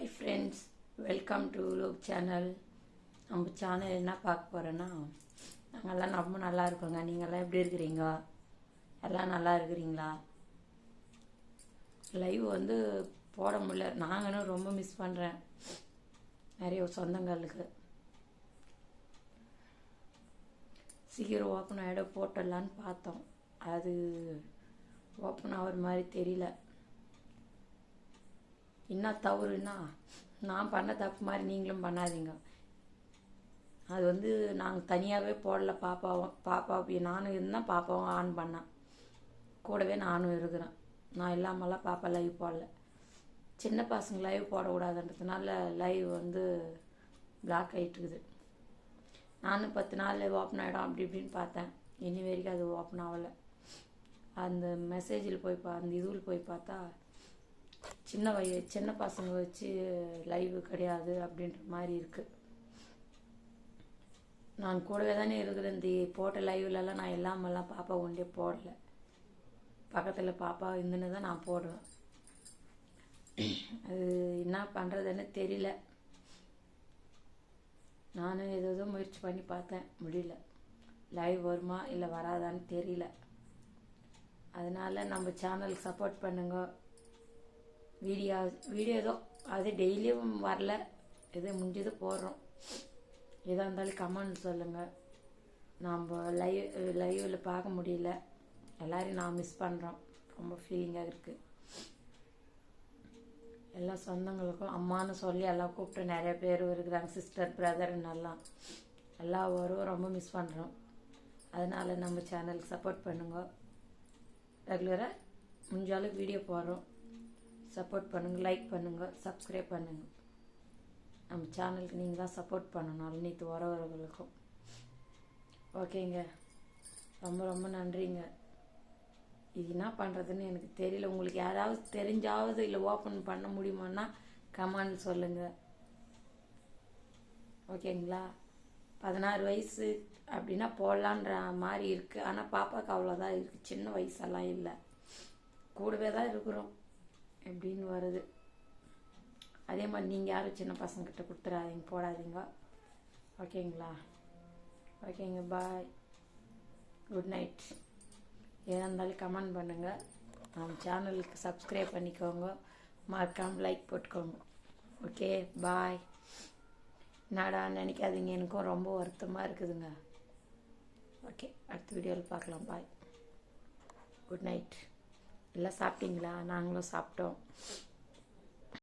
Hi friends welcome to Lok channel நம்ம channel என்ன பார்க்க போகிறோன்னா நாங்கள்லாம் ரொம்ப நல்லா இருக்கோங்க. நீங்கள்லாம் எப்படி இருக்கிறீங்க? எல்லாம் நல்லா இருக்கிறீங்களா? லைவ் வந்து போட முடியல. நாங்களும் ரொம்ப மிஸ் பண்ணுறேன் நிறைய சொந்தங்களுக்கு. சீக்கிரம் ஓப்பன் ஆகிட போட்டுடலான்னு பார்த்தோம். அது ஓப்பன் ஆகிற மாதிரி தெரியல. என்ன தவறுன்னா நான் பண்ண தப்பு மாதிரி நீங்களும் பண்ணாதீங்க. அது வந்து நாங்கள் தனியாகவே போடல பாப்பாவும் பாப்பா நானும் இருந்தால் பாப்பாவும் ஆன் பண்ணேன் கூடவே நானும் இருக்கிறேன். நான் இல்லாமலாம் பாப்பா லைவ் போடல. சின்ன பசங்க லைவ் போடக்கூடாதுன்றதுனால லைவ் வந்து பிளாக் ஆகிட்டுருக்குது நானும் பத்து நாள் ஓப்பன் ஆகிடும் அப்படி இப்படின்னு பார்த்தேன். இனி வரைக்கும் அது ஓப்பன் ஆகலை. அந்த மெசேஜில் போய் பா அந்த இதுவில் போய் பார்த்தா சின்ன வய சின்ன பசங்க வச்சு லைவ் கிடையாது அப்படின்ற மாதிரி இருக்குது நான் கூடவே தானே இருக்கிறேன் இந்த போட்ட லைவ்லலாம் நான் எல்லாமெல்லாம் பாப்பா ஒன்றே போடல. பக்கத்தில் பாப்பா இருந்துன்னு தான் நான் போடுவேன். அது என்ன பண்ணுறதுன்னு தெரியல. நானும் ஏதோ முயற்சி பண்ணி பார்த்தேன் முடியல. லைவ் வருமா இல்லை வராதான்னு தெரியல. அதனால் நம்ம சேனலுக்கு சப்போர்ட் பண்ணுங்க. வீடியோ வீடியோ ஏதோ அது டெய்லியும் வரல. எதோ முடிஞ்சது போடுறோம். எதாக இருந்தாலும் கமெண்ட் சொல்லுங்கள் நாம் லைவ் லைவில் பார்க்க முடியல. எல்லோரையும் நான் மிஸ் பண்ணுறோம் ரொம்ப ஃபீலிங்காக இருக்குது எல்லா சொந்தங்களுக்கும் அம்மான்னு சொல்லி எல்லாம் கூப்பிட்டு நிறைய பேர் இருக்கிறாங்க. சிஸ்டர் பிரதர்ன்னு எல்லாம் எல்லா வரும் ரொம்ப மிஸ் பண்ணுறோம் அதனால் நம்ம சேனலுக்கு சப்போர்ட் பண்ணுங்க. ரெகுலராக முடிஞ்சாலும் வீடியோ போடுறோம். சப்போர்ட் பண்ணுங்கள் லைக் பண்ணுங்கள் சப்ஸ்கிரைப் பண்ணுங்கள் நம்ம சேனலுக்கு நீங்கள் தான் சப்போர்ட் பண்ணணும் அன்னைத்து உறவுகளுக்கும் ஓகேங்க. ரொம்ப ரொம்ப நன்றிங்க. இது என்ன பண்ணுறதுன்னு எனக்கு தெரியல. உங்களுக்கு யாராவது தெரிஞ்சாவது இல்லை ஓப்பன் பண்ண முடியுமான்னா கமெண்ட் சொல்லுங்கள் ஓகேங்களா? பதினாறு வயசு அப்படின்னா போடலான்ற மாதிரி இருக்குது ஆனால் பாப்பாவுக்கு அவ்வளோதான் இருக்குது சின்ன வயசெல்லாம் இல்லை. கூடவே தான் இருக்கிறோம். எப்படின்னு வருது. அதே மாதிரி நீங்கள் யாரும் சின்ன பசங்கக்கிட்ட கொடுத்துடாதீங்க போடாதீங்க. ஓகேங்களா? ஓகேங்க பாய் குட் நைட் ஏதா இருந்தாலும் கமெண்ட் பண்ணுங்கள் நம்ம சேனலுக்கு சப்ஸ்கிரைப் பண்ணிக்கோங்க. மறக்காமல் லைக் போட்டுக்கோங்க. ஓகே பாய் என்னடா நினைக்காதீங்க எனக்கும் ரொம்ப வருத்தமாக இருக்குதுங்க. ஓகே அடுத்த வீடியோவில் பார்க்கலாம். பாய் குட் நைட் எல்லாம் சாப்பிட்டீங்களா? நாங்களும் சாப்பிட்டோம்.